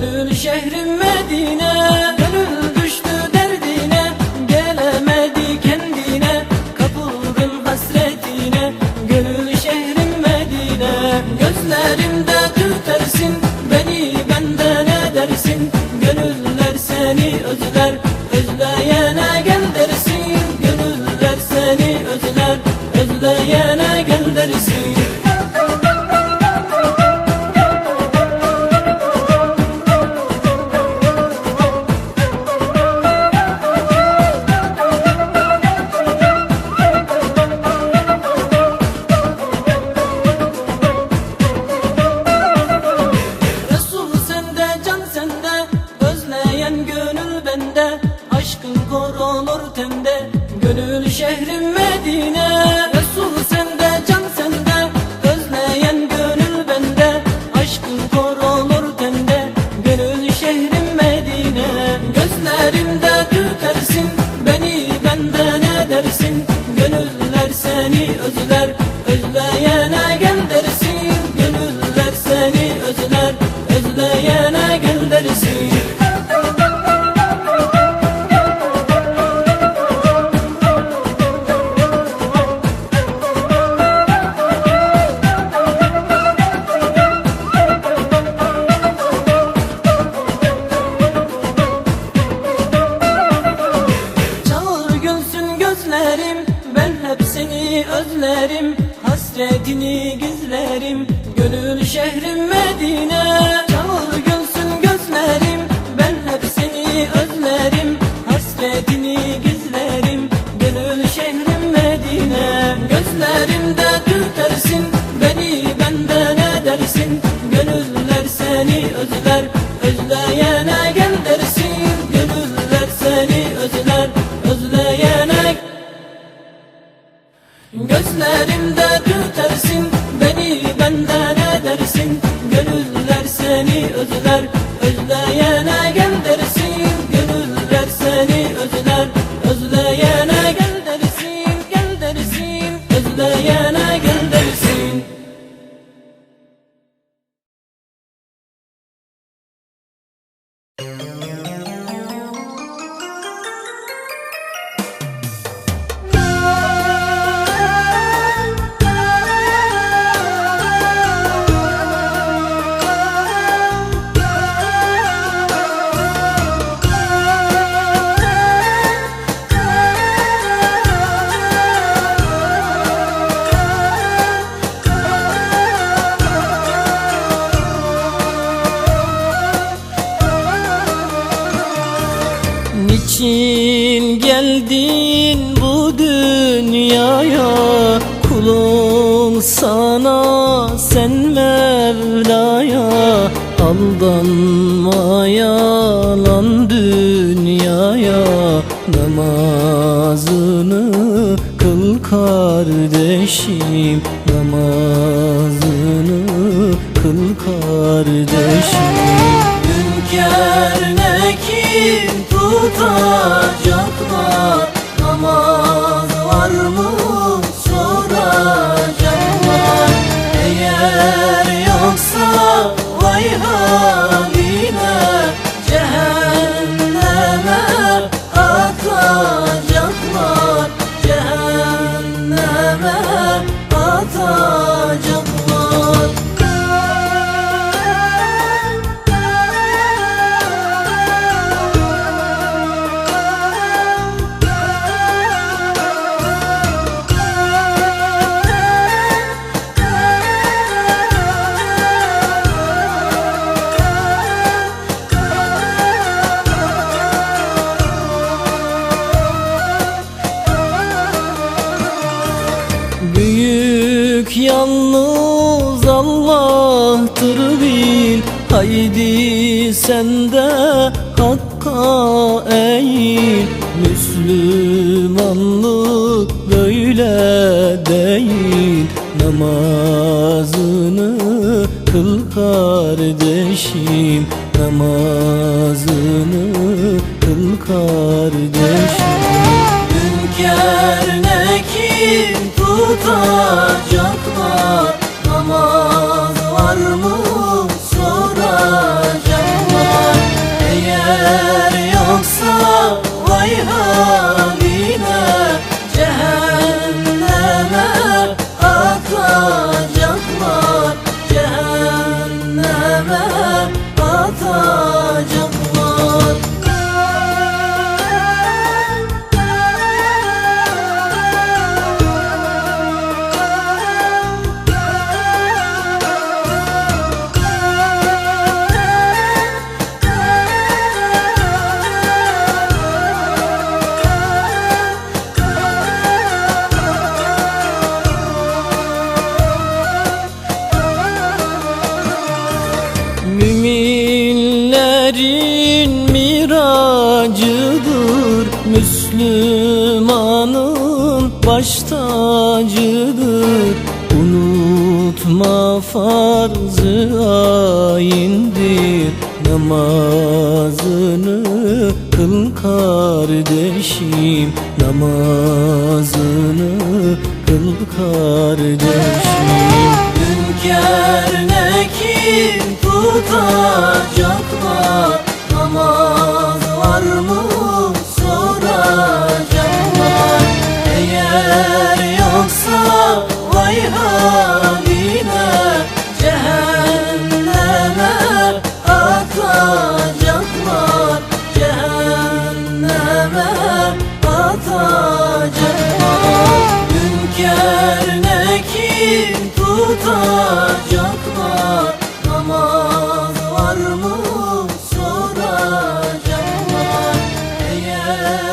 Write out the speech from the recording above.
Gönül şehrim Medine. kor olur tüm özlerim Hasretini gizlerim Gönül şehrime için geldin bu dünyaya. Kulum sana sen Mevla'ya. Aldanmaya lan dünyaya. Namazını kıl kardeşim. Namazını kıl kardeşim. Hünkâr nekin tutacaklar Namaz var mı? Soracaklar. Eğer yoksa vay hay yalnız Allah'tır bil. Haydi sen de hakka eğil. Müslümanlık böyle değil. Namazını kıl kardeşim. Namazını kıl kardeşim. Hünkâr ne kim tutacaklar Müminlerin miracıdır Müslümanın baş tacıdır. Unutma farzı ayindir Namazını kıl kardeşim. Namazını kıl kardeşim. Hünkâr ne kim tutacaklar gel